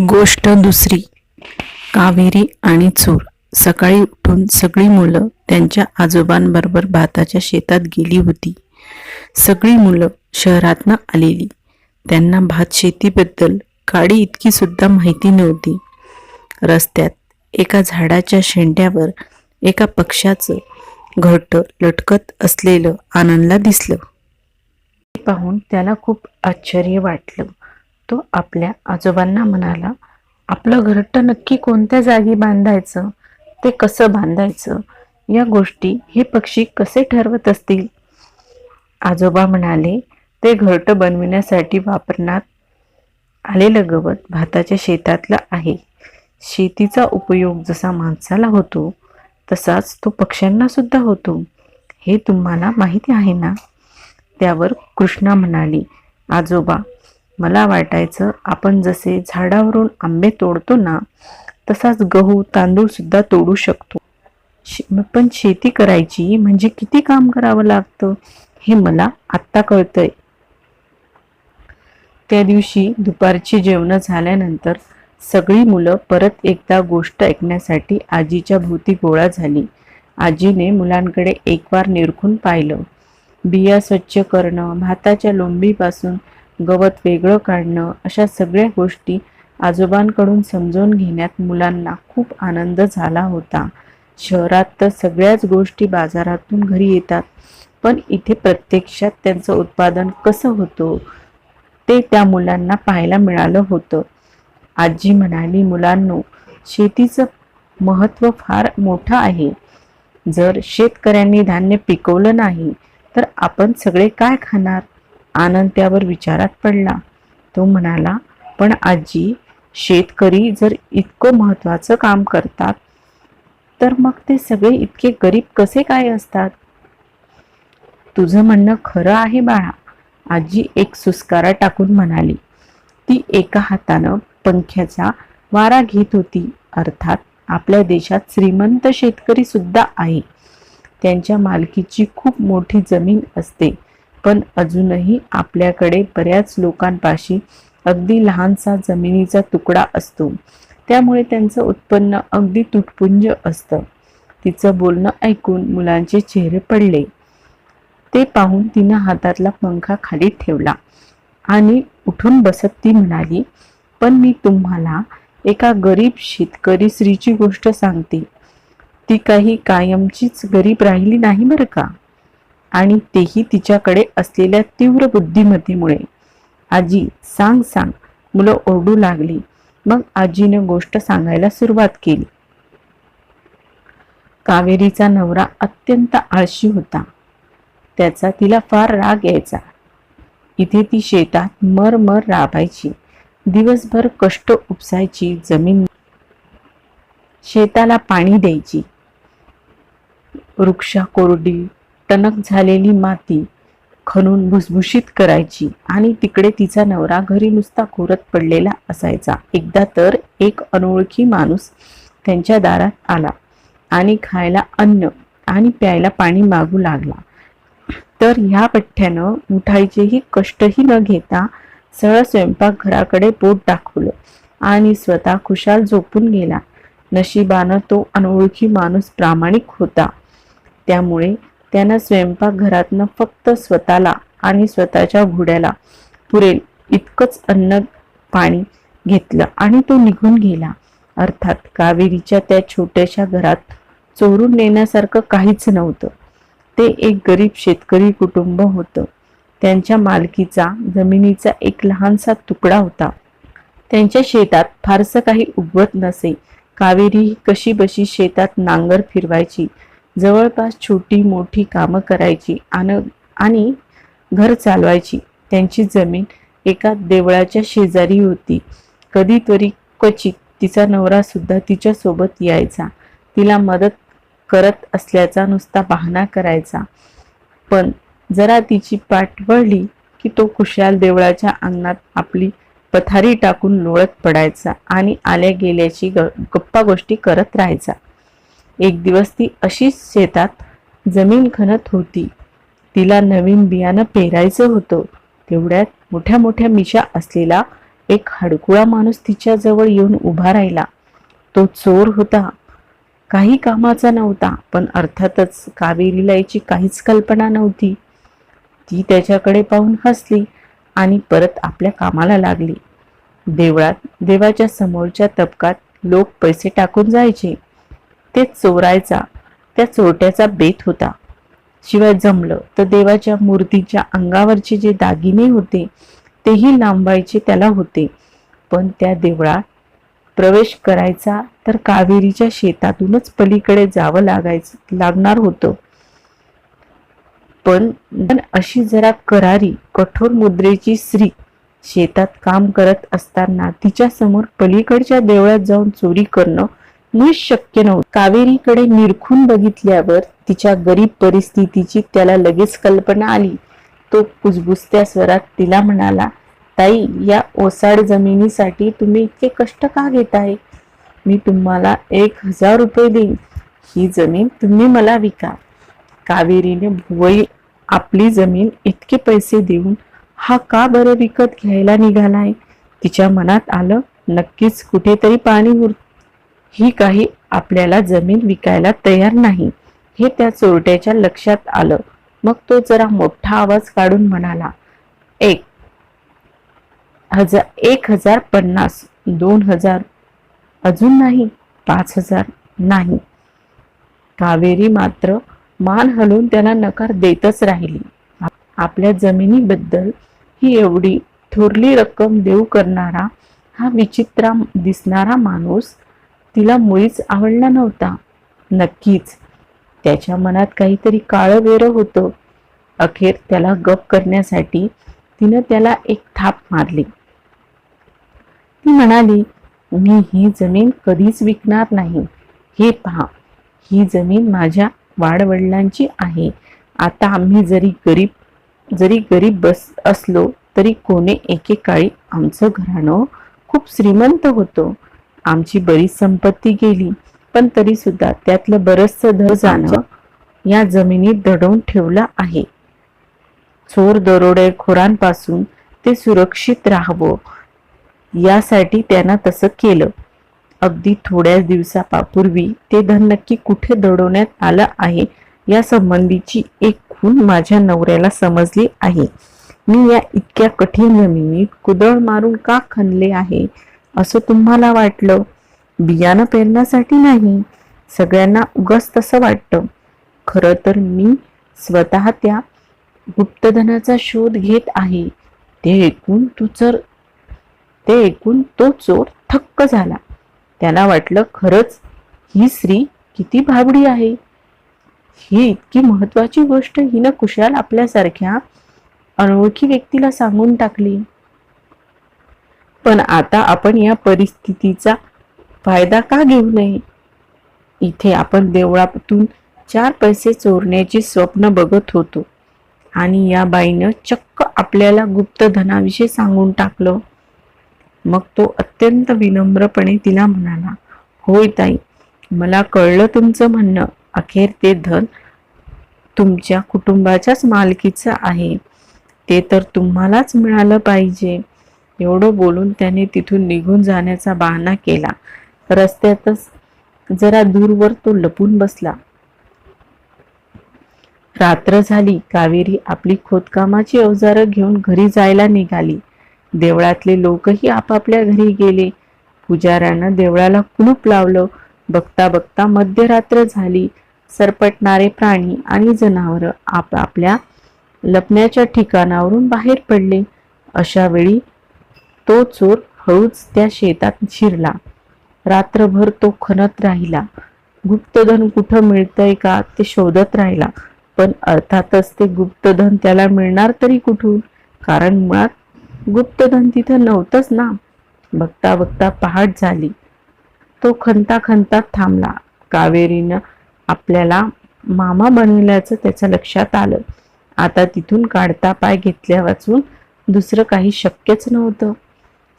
गोष्ट दुसरी. कावेरी आणि चूर. सकाळी उठून सगळी मुलं त्यांच्या आजोबांबरोबर भाताच्या शेतात गेली होती. सगळी मुलं शहरातनं आलेली. त्यांना भात शेतीबद्दल काळी इतकी सुद्धा माहिती नव्हती. रस्त्यात एका झाडाच्या शेंड्यावर एका पक्ष्याचं घरटं लटकत असलेलं आनंदला दिसलं. ते पाहून त्याला खूप आश्चर्य वाटलं. तो आपल्या आजोबांना म्हणाला आपलं घरटं नक्की कोणत्या जागी बांधायचं? ते कसं बांधायचं? या गोष्टी हे पक्षी कसे ठरवत असतील? आजोबा म्हणाले ते घरटं बनविण्यासाठी वापरण्यात आलेलं गवत भाताच्या शेतातलं आहे. शेतीचा उपयोग जसा माणसाला होतो तसाच तो पक्ष्यांना सुद्धा होतो. हे तुम्हाला माहिती आहे ना? त्यावर कृष्णा म्हणाली आजोबा मला वाटायचं आपण जसे झाडावरून आंबे तोडतो ना तसाच गहू तांदूळ सुद्धा तोडू शकतो. शे- पण शेती करायची म्हणजे किती काम करावं लागतं हे मला आत्ता कळतंय. त्या दिवशी दुपारची जेवणं झाल्यानंतर सगळी मुलं परत एकदा गोष्ट ऐकण्यासाठी आजीच्या भोवती गोळा झाली. आजीने मुलांकडे एकवार निरखून पाहिलं. बिया स्वच्छ करणं भाताच्या लोंबीपासून गवत वेगळं काढणं अशा सगळ्या गोष्टी आजोबांकडून समजून घेण्यात मुलांना खूप आनंद झाला होता. शहरात तर सगळ्याच गोष्टी बाजारातून घरी येतात पण इथे प्रत्यक्षात त्यांचं उत्पादन कसं होतं ते त्या मुलांना पाहायला मिळालं होतं. आजी म्हणाली मुलांनो शेतीचं महत्त्व फार मोठं आहे. जर शेतकऱ्यांनी धान्य पिकवलं नाही तर आपण सगळे काय खाणार? आनंद त्यावर विचारात पडला. तो म्हणाला पण आजी शेतकरी जर इतकं महत्त्वाचं काम करतात तर मग ते सगळे इतके गरीब कसे काय असतात? तुझं म्हणणं खरं आहे बाळा आजी एक सुस्कारा टाकून म्हणाली. ती एका हातानं पंख्याचा वारा घेत होती. अर्थात आपल्या देशात श्रीमंत शेतकरी सुद्धा आहे. त्यांच्या मालकीची खूप मोठी जमीन असते. पण अजूनही आपल्याकडे बऱ्याच लोकांपाशी अगदी लहानसा जमिनीचा तुकडा असतो. त्यामुळे त्यांचं उत्पन्न अगदी तुटपुंज असतं. तिचं बोलणं ऐकून मुलांचे चेहरे पडले. ते पाहून तिनं हातातला पंखा खाली ठेवला आणि उठून बसत ती म्हणाली पण मी तुम्हाला एका गरीब शेतकरी स्त्रीची गोष्ट सांगते. ती काही कायमचीच गरीब राहिली नाही बरं का? आणि तेही तिच्याकडे असलेल्या तीव्र बुद्धिमत्तेमुळे. आजी सांग सांग मुलं ओरडू लागली. मग आजीने गोष्ट सांगायला सुरुवात केली. कावेरीचा नवरा अत्यंत आळशी होता. त्याचा तिला फार राग यायचा. इथे ती शेतात मर मर राबायची. दिवसभर कष्ट उपसायची जमीन शेताला पाणी द्यायची. वृक्षा कोरडी टणक झालेली माती खणून भुसभुशीत करायची आणि तिकडे तिचा नवरा घरी नुसता कोरत पडलेला असायचा. एकदा तर एक अनोळखी माणूस त्यांच्या दारात आला आणि खायला अन्न आणि प्यायला पाणी मागू लागला. तर ह्या पठ्ठ्यानं उठायचेही कष्टही न घेता सरळ स्वयंपाकघराकडे पोट दाखवलं आणि स्वतः खुशाल झोपून गेला. नशिबानं तो अनोळखी माणूस प्रामाणिक होता. त्यामुळे त्यानं स्वयंपाकघरातनं फक्त स्वतःला आणि स्वतःच्या घोड्याला पुरेल इतकंच अन्न पाणी घेतलं आणि तो निघून गेला. अर्थात कावेरीच्या त्या छोट्याशा घरात चोरून नेण्यासारखं काहीच नव्हतं. ते एक गरीब शेतकरी कुटुंब होतं. त्यांच्या मालकीचा जमिनीचा एक लहानसा तुकडा होता. त्यांच्या शेतात फारसं काही उगवत नसे. कावेरी कशी बशी शेतात नांगर फिरवायची जवळपास छोटी मोठी कामं करायची आणि घर चालवायची. त्यांची जमीन एका देवळाच्या शेजारी होती. कधीतरी क्वचित तिचा नवरा सुद्धा तिच्यासोबत यायचा. तिला मदत करत असल्याचा नुसता बहाणा करायचा. पण जरा तिची पाठ वळली की तो खुशाल देवळाच्या अंगणात आपली पथारी टाकून लोळत पडायचा आणि आल्या गेल्याची ग गप्पा गोष्टी करत राहायचा. एक दिवस ती अशीच शेतात जमीन खणत होती. तिला नवीन बियाणं पेरायचं होतं. तेवढ्यात मोठ्या मोठ्या मिशा असलेला एक हडकुळा माणूस तिच्या जवळ येऊन उभा राहिला. तो चोर होता. काही कामाचा नव्हता पण अर्थातच कावेरीला याची काहीच कल्पना नव्हती. ती त्याच्याकडे पाहून हसली आणि परत आपल्या कामाला लागली. देवळात देवाच्या समोरच्या तबकात लोक पैसे टाकून जायचे. ते चोरायचा त्या चोरट्याचा बेत होता. शिवाय जमलं तर देवाच्या मूर्तीच्या अंगावरचे जे दागिने होते तेही लांबायचे त्याला होते. पण त्या देवळात प्रवेश करायचा तर कावेरीच्या शेतातूनच पलीकडे जावं लागायचं लागणार होतं. पण पण अशी जरा करारी कठोर मुद्रेची स्त्री शेतात काम करत असताना तिच्या समोर पलीकडच्या देवळात जाऊन चोरी करणं मुळीच शक्य नव्हतं. कावेरीकडे निरखून बघितल्यावर तिच्या गरीब परिस्थितीची त्याला लगेच कल्पना आली. तो कुजबुजत्या स्वरात तिला म्हणाला ताई या ओसाड जमिनीसाठी तुम्ही इतके कष्ट का घेताय? मी तुम्हाला एक हजार रुपये देईन. ही जमीन तुम्ही मला विका. कावेरीने भुवई आपली जमीन इतके पैसे देऊन हा का बरं विकत घ्यायला निघालाय? तिच्या मनात आलं नक्कीच कुठेतरी पाणी उरत ही काही आपल्याला जमीन विकायला तयार नाही. हे त्या चोरट्याच्या लक्षात आलं. मग तो जरा मोठा आवाज काढून म्हणाला एक हजार एक हजार पन्नास दोन हजार अजून नाही पाच हजार नाही. कावेरी मात्र मान हलवून त्याला नकार देतच राहिली. आपल्या जमिनीबद्दल ही एवढी थोरली रक्कम देऊ करणारा हा विचित्र दिसणारा माणूस तिला मुळीच आवडला नव्हता. नक्कीच. त्याच्या मनात काहीतरी काळं वेरं होतं. अखेर त्याला गप करण्यासाठी तिनं त्याला एक थाप मारली. ती म्हणाली मी ही जमीन कधीच विकणार नाही. हे पहा ही जमीन माझ्या वाडवडिलांची आहे. आता आम्ही जरी गरीब जरी गरीब बस असलो तरी कोणे एकेकाळी आमचं घराणं खूप श्रीमंत होतं. आमची बरीच संपत्ती गेली पण तरी सुद्धा त्यातलं बरचसं धर जाणं या जमिनीत दडवून ठेवलं आहे. चोर दरोडेखोरांपासून ते सुरक्षित राहावं यासाठी त्यानं तसं केलं. अगदी थोड्याच दिवसापूर्वी ते धन नक्की कुठे दडवण्यात आलं आहे या संबंधीची एक खून माझ्या नवऱ्याला समजली आहे. मी या इतक्या कठीण जमिनीत कुदळ मारून का खणले आहे? असं तुम्हाला वाटलं? बियाणं पेरण्यासाठी नाही. सगळ्यांना उगाच तसं वाटतं. खरं तर मी स्वतः त्या गुप्तधनाचा शोध घेत आहे. ते ऐकून तू चर ते ऐकून तो चोर थक्क झाला. त्याला वाटलं खरंच ही स्त्री किती भाबडी आहे. ही इतकी महत्वाची गोष्ट हिनं कुशाल आपल्यासारख्या अनोळखी व्यक्तीला सांगून टाकली. पण आता आपण या परिस्थितीचा फायदा का घेऊ नये? इथे आपण देवळातून चार पैसे चोरण्याची स्वप्न बघत होतो. आणि या बाईनं चक्क आपल्याला गुप्तधनाविषयी सांगून टाकलं. मग तो अत्यंत विनम्रपणे तिला म्हणाला होय ताई मला कळलं तुमचं म्हणणं. अखेर ते धन तुमच्या कुटुंबाच्याच मालकीचं आहे. ते तर तुम्हालाच मिळालं पाहिजे. एवढं बोलून त्याने तिथून निघून जाण्याचा बहाणा केला. रस्त्यातच जरा दूरवर तो लपून बसला. रात्र झाली. कावेरी आपली खोदकामाची अवजारं घेऊन घरी जायला निघाली. देवळातले लोकही आपापल्या घरी गेले. पुजाऱ्यानं देवळाला कुलूप लावलं. बघता बघता मध्यरात्र झाली. सरपटणारे प्राणी आणि जनावरं आपापल्या लपण्याच्या ठिकाणावरून बाहेर पडले. अशा वेळी तो चोर हळूच त्या शेतात शिरला रात्रभर तो खणत राहिला. गुप्तधन कुठं मिळतंय का ते शोधत राहिला. पण अर्थातच ते गुप्तधन त्याला मिळणार तरी कुठून? कारण मुळात गुप्तधन तिथं नव्हतंच ना. बघता बघता पहाट झाली. तो खंता खंता थांबला. कावेरीनं आपल्याला मामा बनविल्याचं त्याच्या लक्षात आलं. आता तिथून काढता पाय घेतल्या वाचून दुसरं काही शक्यच नव्हतं.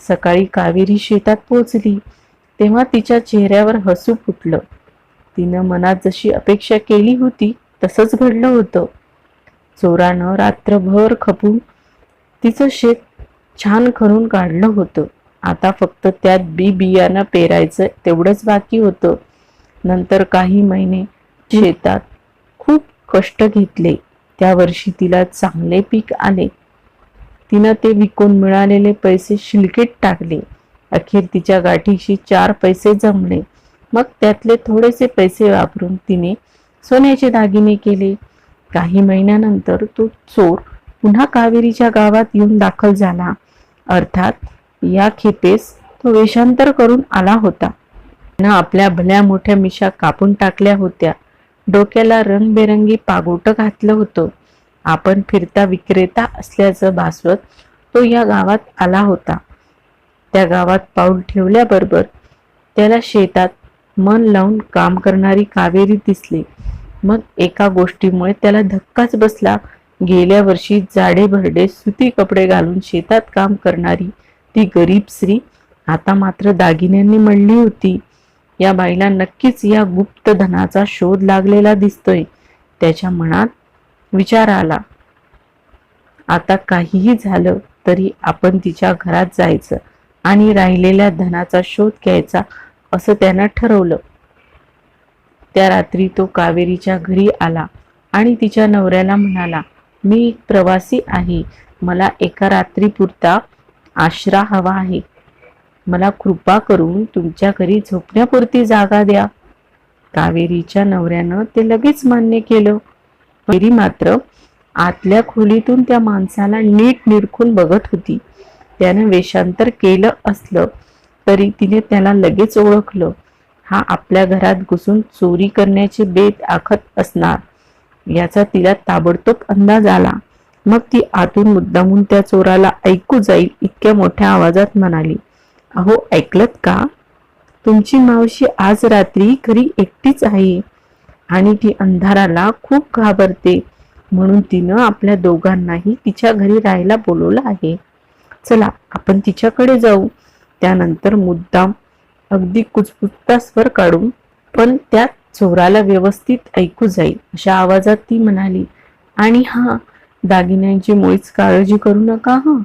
सकाळी कावेरी शेतात पोचली तेव्हा तिच्या चेहऱ्यावर हसू फुटलं. तिनं मनात जशी अपेक्षा केली होती तसंच घडलं होतं. चोरानं रात्रभर खपून तिचं शेत छान खणून काढलं होतं. आता फक्त त्यात बी बियाणं पेरायचं तेवढंच बाकी होतं. नंतर काही महिने शेतात खूप कष्ट घेतले. त्या वर्षी तिला चांगले पीक आले. तिनं ते विकून मिळालेले पैसे शिलकेत टाकले. अखेर तिच्या गाठीशी चार पैसे जमले. मग त्यातले थोडेसे पैसे वापरून तिने सोन्याचे दागिने केले. काही महिन्यानंतर तो चोर पुन्हा कावेरीच्या गावात येऊन दाखल झाला. अर्थात या खेपेस तो वेषांतर करून आला होता. त्यानं आपल्या भल्या मोठ्या मिशा कापून टाकल्या होत्या. डोक्याला रंगबेरंगी पागोटं घातलं होतं. आपण फिरता विक्रेता असल्याचं भासवत तो या गावात आला होता. त्या गावात पाऊल ठेवल्याबरोबर त्याला शेतात मन लावून काम करणारी कावेरी दिसली. मग एका गोष्टीमुळे त्याला धक्काच बसला. गेल्या वर्षी जाडे भरडे सुती कपडे घालून शेतात काम करणारी ती गरीब स्त्री आता मात्र दागिन्यांनी मळली होती. या बाईला नक्कीच या गुप्त धनाचा शोध लागलेला दिसतोय. त्याच्या मनात विचार आला. आता काहीही झालं तरी आपण तिच्या घरात जायचं आणि राहिलेल्या धनाचा शोध घ्यायचा असं त्यानं ठरवलं. त्या रात्री तो कावेरीच्या घरी आला आणि तिच्या नवऱ्याला म्हणाला मी एक प्रवासी आहे. मला एका रात्रीपुरता आश्रा हवा आहे. मला कृपा करून तुमच्या घरी झोपण्यापुरती जागा द्या. कावेरीच्या नवऱ्यानं ते लगेच मान्य केलं. कावेरी मात्र आतल्या खोलीतून त्या माणसाला नीट निरखून बघत होती. त्यानं वेषांतर केलं असलं तरी तिने त्याला लगेच ओळखलं. हा आपल्या घरात घुसून चोरी करण्याचे बेत आखत असणार. याचा तिला ताबडतोब अंदाज आला. मग ती आतून मुद्दामून त्या चोराला ऐकू जाईल इतक्या मोठ्या आवाजात म्हणाली अहो ऐकलत का? तुमची मावशी आज रात्री घरी एकटीच आहे. आणि ती अंधाराला खूप घाबरते. म्हणून तिनं आपल्या दोघांनाही तिच्या घरी राहायला बोलवलं आहे. चला आपण तिच्याकडे जाऊ. त्यानंतर मुद्दाम अगदी कुचपुचता स्वर काढून पण त्यात चोराला व्यवस्थित ऐकू जाईल अशा आवाजात ती म्हणाली. आणि हा दागिन्यांची मुळीच काळजी करू नका हा.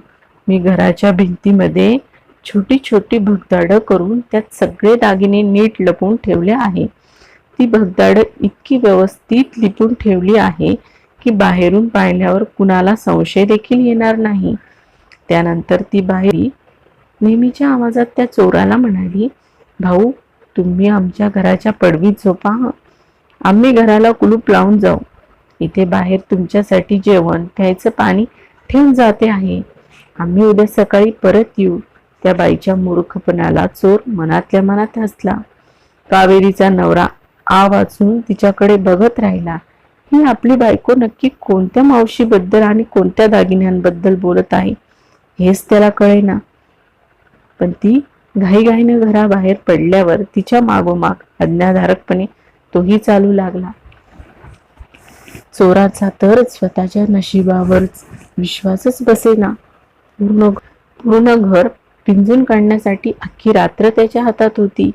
मी घराच्या भिंतीमध्ये छोटी छोटी भगदाडं करून त्यात सगळे दागिने नीट लपवून ठेवले आहे. ती भगदाडं इतकी व्यवस्थित लिपून ठेवली आहे की बाहेरून पाहिल्यावर कुणाला संशय देखील येणार नाही. त्यानंतर ती बाहेरी नेहमीच्या आवाजात त्या चोराला म्हणाली भाऊ तुम्ही आमच्या घराच्या पडवीत झोपा आम्ही घराला कुलूप लावून जाऊ. इथे बाहेर तुमच्यासाठी जेवण प्यायचं पाणी ठेवून जाते आहे. आम्ही उद्या सकाळी परत येऊ. त्या बाईच्या मूर्खपणाला चोर मनातल्या मनात हसला. कावेरीचा नवरा आ वाचून तिच्याकडे बघत राहिला. ही आपली बायको नक्की कोणत्या मावशीबद्दल आणि कोणत्या दागिन्यांबद्दल बोलत आहे हेच त्याला कळेना. पण ती घाईघाईनं घराबाहेर पडल्यावर तिच्या मागोमाग अज्ञाधारकपणे तोही चालू लागला. चोराचा तर स्वतःच्या नशिबावर विश्वासच बसेना. पूर्ण पूर्ण घर पिंजून काढण्यासाठी अख्खी रात्र त्याच्या हातात होती.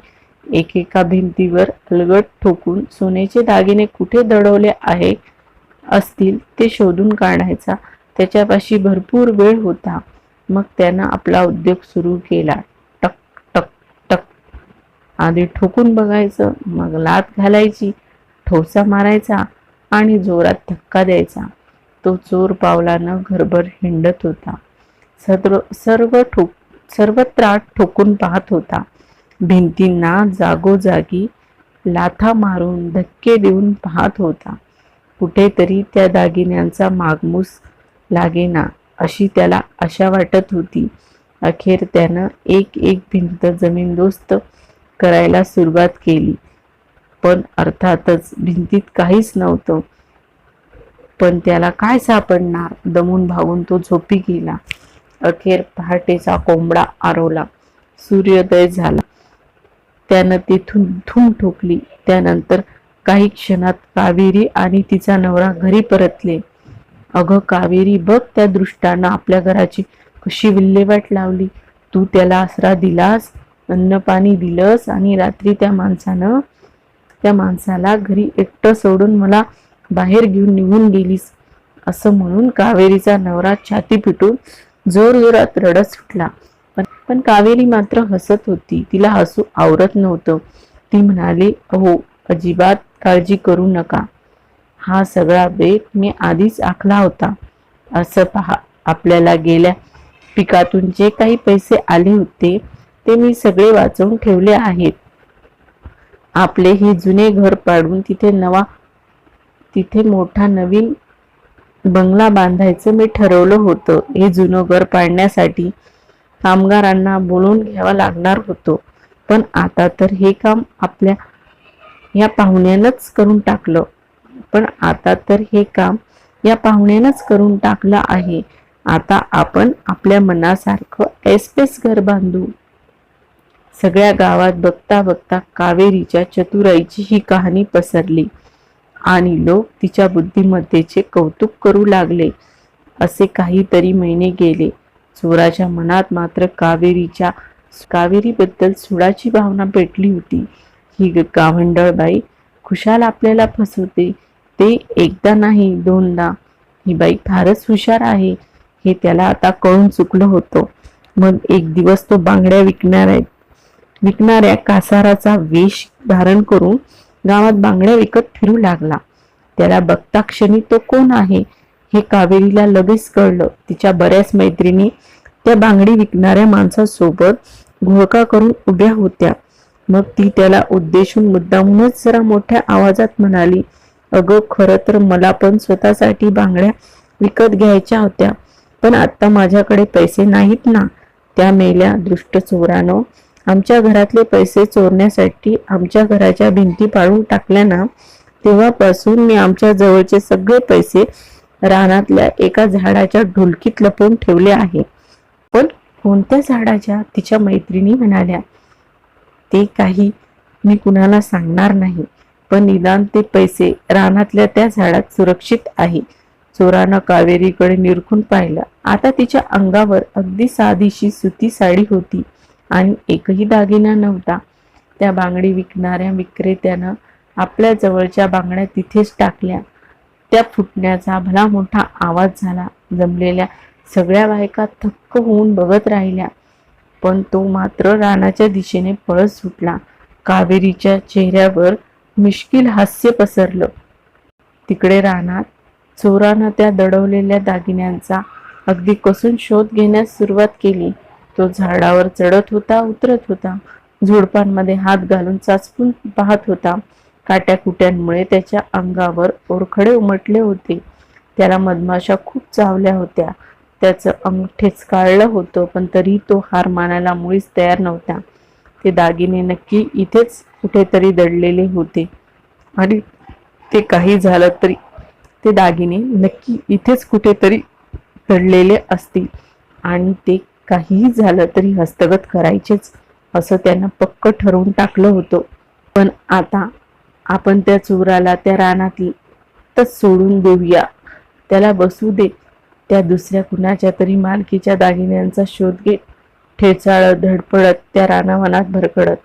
एकेका भिंतीवर अलगट ठोकून सोन्याचे दागिने कुठे दडवले आहे असतील ते शोधून काढायचा. त्याच्यापाशी भरपूर वेळ होता. मग त्यानं आपला उद्योग सुरू केला. टक टक टक. आधी ठोकून बघायचं मग लात घालायची ठोसा मारायचा आणि जोरात धक्का द्यायचा. तो चोर पावलानं घरभर हिंडत होता. सर्व सर्व ठोक सर्वत्र ठोकून पाहत होता. भिंतींना जागोजागी लाथा मारून धक्के देऊन पाहत होता. कुठेतरी त्या दागिन्यांचा मागमूस लागेना अशी त्याला आशा वाटत होती. अखेर त्यानं एक एक भिंत जमीनदोस्त करायला सुरुवात केली. पण अर्थातच भिंतीत काहीच नव्हतं. पण त्याला काय सापडणार? दमून भागून तो झोपी गेला. अखेर पहाटेचा कोंबडा आरवला. सूर्योदय झाला. त्यानं तिथून धूम ठोकली. त्यानंतर काही क्षणात कावेरी आणि तिचा नवरा घरी परतले. अगं कावेरी बघ त्या दृष्टानं आपल्या घराची कशी विल्हेवाट लावली. तू त्याला आसरा दिलास अन्न पाणी दिलंस आणि रात्री त्या माणसानं त्या माणसाला घरी एकटं सोडून मला बाहेर घेऊन निघून गेलीस. असं म्हणून कावेरीचा नवरा छाती पिटून जोरजोरात रडत सुटला. पण कावेरी मात्र हसत होती. तिला हसू आवरत नव्हतं. ती म्हणाली अहो अजिबात काळजी करू नका. हा सगळा बेत मी आधीच आखला होता. असं पहा आपल्याला गेल्या पिकातून जे काही पैसे आले होते ते मी सगळे वाचवून ठेवले आहेत. आपले हे जुने घर पाडून तिथे नवा तिथे मोठा नवीन बंगला बांधायचं मी ठरवलं होतं. हे जुनं घर पाडण्यासाठी कामगारांना बोलून घ्यावा लागणार होतो. पण आता तर हे काम आपल्या या पाहुण्यानंच करून टाकलं. पण आता तर हे काम या पाहुण्यानंच करून टाकलं आहे. आता आपण आपल्या मनासारखं एस्पेस घर बांधू. सगळ्या गावात बघता बघता कावेरीच्या चतुराईची ही कहाणी पसरली. आणि लोक तिच्या बुद्धिमत्तेचे कौतुक करू लागले. असे काहीतरी महिने गेले. चोराच्या मनात मात्र कावेरीच्या कावेरीबद्दल सुडाची भावना पेटली होती. ही गावंडळबाई बाई खुशाल आपल्याला फसवते. ते एकदा नाही दोनदा. ही बाई फारच हुशार आहे. हे त्याला आता कळून चुकलं होतं. मग एक दिवस तो बांगड्या विकणाऱ्या विकणाऱ्या कासाराचा वेश धारण करून गावात बांगड्या विकत फिरू लागला. त्याला बघता क्षणी तो कोण आहे? हे कावेरीला लगेच कळलं. तिच्या बऱ्याच मैत्रिणी त्या बांगडी विकणाऱ्या माणसासोबत घोळका करून उभ्या होत्या. मग ती त्याला उद्देशून मुद्दामूनच जरा मोठ्या आवाजात म्हणाली अगं खरं तर मला पण स्वतःसाठी बांगड्या विकत घ्यायच्या होत्या पण आता माझ्याकडे पैसे नाहीत ना. त्या मेल्या दृष्ट चोरानं. आमच्या घरातले पैसे चोरण्यासाठी आमच्या घराच्या भिंती पाळून टाकल्या ना. तेव्हापासून मी आमच्या जवळचे सगळे पैसे रानातल्या एका झाडाच्या ढोलकीत लपवून ठेवले आहे. पण कोणत्या झाडाच्या? तिच्या मैत्रिणी म्हणाल्या ते काही मी कुणाला सांगणार नाही पण निदान ते पैसे रानातल्या त्या झाडात सुरक्षित आहे. चोरानं कावेरीकडे निरखून पाहिलं. आता तिच्या अंगावर अगदी साधीशी सुती साडी होती आणि एकही दागिना नव्हता. त्या बांगडी विकणाऱ्या विक्रेत्यानं आपल्या जवळच्या बांगड्या तिथेच टाकल्या. त्या फुटण्याचा भला मोठा आवाज झाला. जमलेल्या सगळ्या बायका थक्क होऊन बघत राहिल्या. पण तो मात्र रानाच्या दिशेने पळत सुटला. कावेरीच्या चेहऱ्यावर मिश्किल हास्य पसरलं. तिकडे रानात चोरानं त्या दडवलेल्या दागिन्यांचा अगदी कसून शोध घेण्यास सुरुवात केली. तो झाडावर चढत होता उतरत होता. झुडपांमध्ये हात घालून चाचपून पाहत होता. काट्याकुट्यांमुळे त्याच्या अंगावर ओरखडे उमटले होते. त्याला मधमाशा खूप चावल्या होत्या. त्याचं अंग ठेचकाळलं होतं पण तरी तो हार मानायला मुळीच तयार नव्हता. ते दागिने नक्की इथेच कुठेतरी दडलेले होते. आणि ते काही झालं तरी ते दागिने नक्की इथेच कुठेतरी दडलेले असतील. आणि ते काहीही झालं तरी हस्तगत करायचेच असं त्यानं पक्क ठरवून टाकलं होतं. पण आता आपण त्या चोराला त्या रानातच सोडून देऊया. त्याला बसू दे. त्या दुसऱ्या कुणाच्या तरी मालकीच्या दागिन्यांचा शोध घेत ठेचाळत धडपडत त्या रानावनात भरकडत